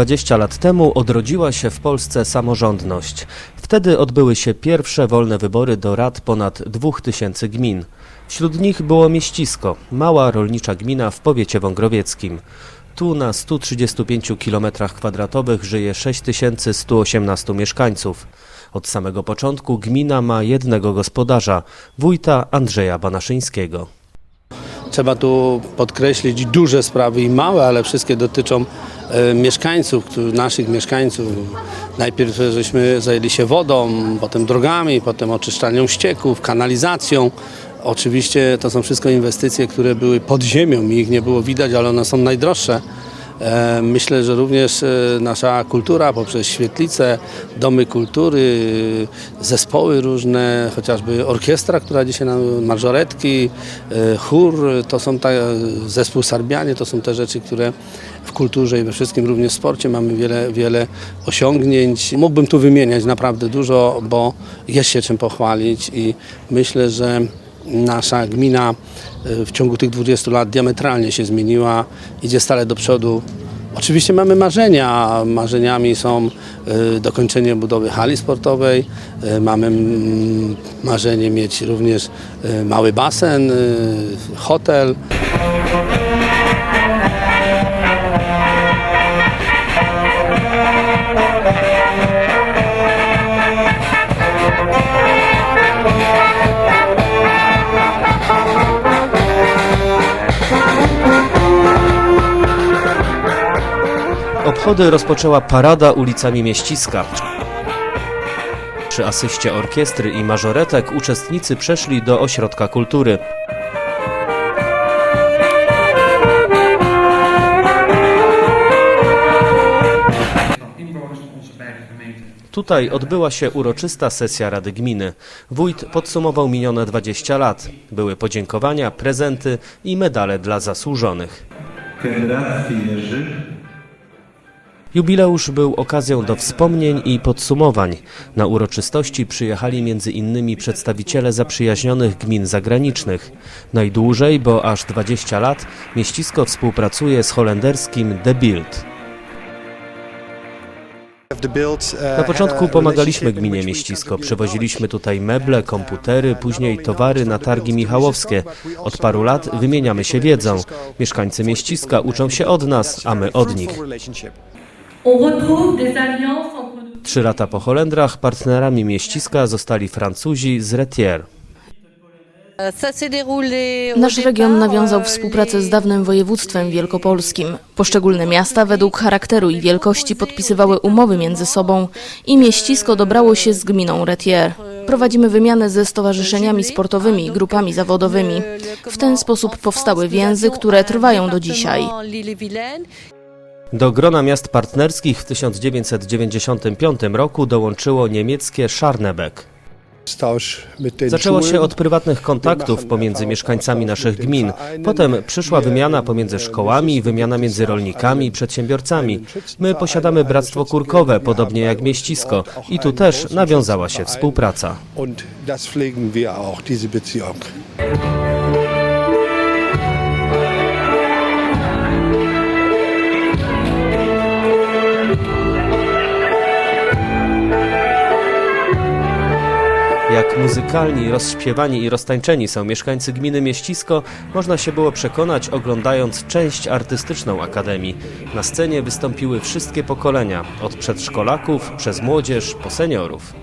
20 lat temu odrodziła się w Polsce samorządność. Wtedy odbyły się pierwsze wolne wybory do rad ponad 2000 gmin. Wśród nich było Mieścisko, mała rolnicza gmina w powiecie wągrowieckim. Tu na 135 km2 żyje 6118 mieszkańców. Od samego początku gmina ma jednego gospodarza, wójta Andrzeja Banaszyńskiego. Trzeba tu podkreślić duże sprawy i małe, ale wszystkie dotyczą mieszkańców, którzy- naszych mieszkańców. Najpierw żeśmy zajęli się wodą, potem drogami, potem oczyszczalnią ścieków, kanalizacją. Oczywiście to są wszystko inwestycje, które były pod ziemią i ich nie było widać, ale one są najdroższe. E, Myślę, że również e, nasza kultura poprzez świetlice, domy kultury, e, zespoły różne, chociażby orkiestra, która dzisiaj nam, mażoretki, e, chór, to są ta, zespół Sarbianie, to są te rzeczy, które w kulturze i we wszystkim również w sporcie mamy wiele, wiele osiągnięć. Mógłbym tu wymieniać naprawdę dużo, bo jest się czym pochwalić i myślę, że nasza gmina w ciągu tych 20 lat diametralnie się zmieniła, idzie stale do przodu. Oczywiście mamy marzenia. Marzeniami są e, dokończenie budowy hali sportowej. E, Mamy mm, marzenie mieć również mały basen, hotel. Obchody rozpoczęła parada ulicami Mieściska. Przy asyście orkiestry i mażoretek uczestnicy przeszli do ośrodka kultury. Tutaj odbyła się uroczysta sesja Rady Gminy. Wójt podsumował minione 20 lat. Były podziękowania, prezenty i medale dla zasłużonych. Generacji Jerzy Jubileusz był okazją do wspomnień i podsumowań. Na uroczystości przyjechali między innymi przedstawiciele zaprzyjaźnionych gmin zagranicznych. Najdłużej, bo aż 20 lat, mieścisko współpracuje z holenderskim The Bild. Na początku pomagaliśmy gminie Mieścisko. Przywoziliśmy tutaj meble, komputery, później towary na targi michałowskie. Od paru lat wymieniamy się wiedzą. Mieszkańcy Mieściska uczą się od nas, a my od nich. Trzy lata po Holendrach partnerami Mieściska zostali Francuzi z Retier. Nasz region nawiązał współpracę z dawnym województwem wielkopolskim. Poszczególne miasta według charakteru i wielkości podpisywały umowy między sobą i mieścisko dobrało się z gminą Retier. Prowadzimy wymianę ze stowarzyszeniami sportowymi i grupami zawodowymi. W ten sposób powstały więzy, które trwają do dzisiaj. Do grona miast partnerskich w 1995 roku dołączyło niemieckie Scharnebeck. Zaczęło się od prywatnych kontaktów pomiędzy mieszkańcami naszych gmin. Potem przyszła wymiana pomiędzy szkołami, wymiana między rolnikami i przedsiębiorcami. My posiadamy Bractwo Kurkowe, podobnie jak Mieścisko. I tu też nawiązała się współpraca. Jak muzykalni, rozśpiewani i roztańczeni są mieszkańcy gminy Mieścisko, można się było przekonać oglądając część artystyczną Akademii. Na scenie wystąpiły wszystkie pokolenia, od przedszkolaków, przez młodzież, po seniorów.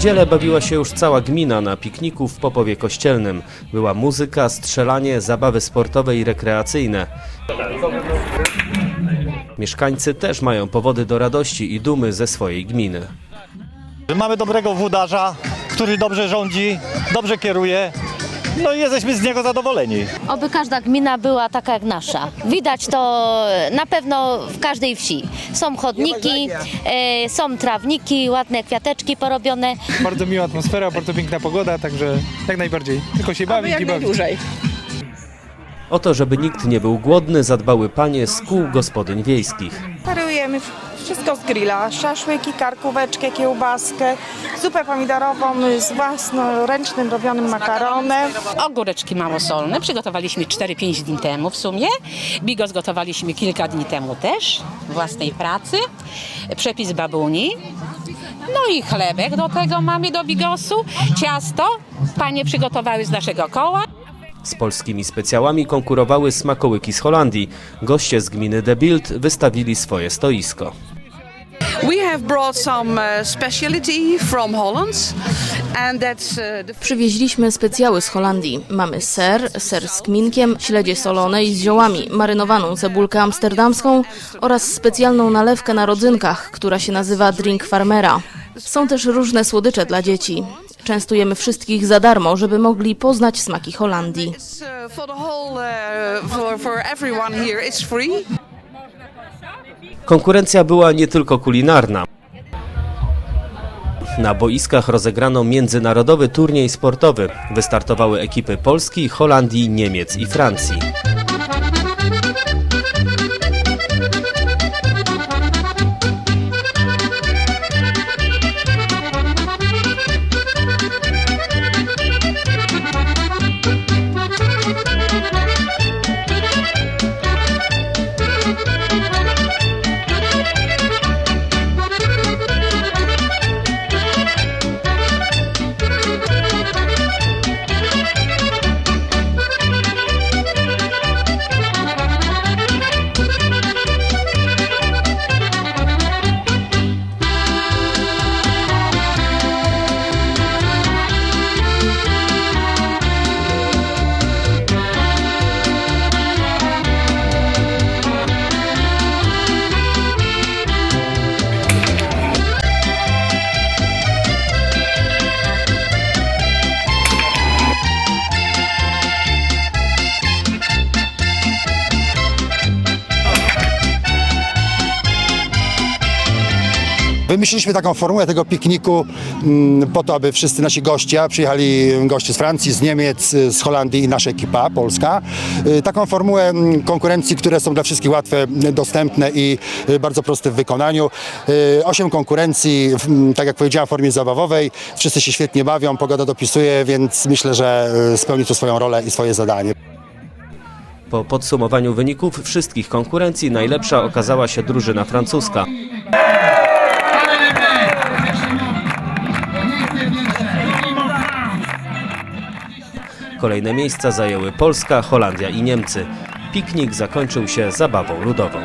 Niedzielę bawiła się już cała gmina na pikniku w Popowie Kościelnym. Była muzyka, strzelanie, zabawy sportowe i rekreacyjne. Mieszkańcy też mają powody do radości i dumy ze swojej gminy. Mamy dobrego włodarza, który dobrze rządzi, dobrze kieruje. No i jesteśmy z niego zadowoleni. Oby każda gmina była taka jak nasza. Widać to na pewno w każdej wsi. Są chodniki, e, są trawniki, ładne kwiateczki porobione. Bardzo miła atmosfera, bardzo piękna pogoda, także jak najbardziej. Tylko się bawić i bawić. O to, żeby nikt nie był głodny, zadbały panie z kół gospodyń wiejskich. Parujemy wszystko z grilla, szaszłyki, karkóweczkę, kiełbaskę, zupę pomidorową z własnoręcznym robionym makaronem. Ogóreczki małosolne przygotowaliśmy 4-5 dni temu w sumie. Bigos gotowaliśmy kilka dni temu też, własnej pracy. Przepis babuni. No i chlebek do tego mamy do bigosu. Ciasto panie przygotowały z naszego koła. Z polskimi specjałami konkurowały smakołyki z Holandii. Goście z gminy De Bilt wystawili swoje stoisko. That's the Przywieźliśmy specjały z Holandii. Mamy ser, ser z kminkiem, śledzie solone i z ziołami, marynowaną cebulkę amsterdamską oraz specjalną nalewkę na rodzynkach, która się nazywa drink farmera. Są też różne słodycze dla dzieci. Częstujemy wszystkich za darmo, żeby mogli poznać smaki Holandii. it's free. Konkurencja była nie tylko kulinarna. Na boiskach rozegrano międzynarodowy turniej sportowy. Wystartowały ekipy Polski, Holandii, Niemiec i Francji. Wymyśliliśmy taką formułę tego pikniku mm, po to, aby wszyscy nasi goście, przyjechali goście z Francji, z Niemiec, z Holandii i nasza ekipa polska, y, taką formułę mm, konkurencji, które są dla wszystkich łatwe, dostępne i y, bardzo proste w wykonaniu. Y, Osiem konkurencji, mm, tak jak powiedziałem, w formie zabawowej. Wszyscy się świetnie bawią, pogoda dopisuje, więc myślę, że y, spełni to swoją rolę i swoje zadanie. Po podsumowaniu wyników wszystkich konkurencji najlepsza okazała się drużyna francuska. Kolejne miejsca zajęły Polska, Holandia i Niemcy. Piknik zakończył się zabawą ludową.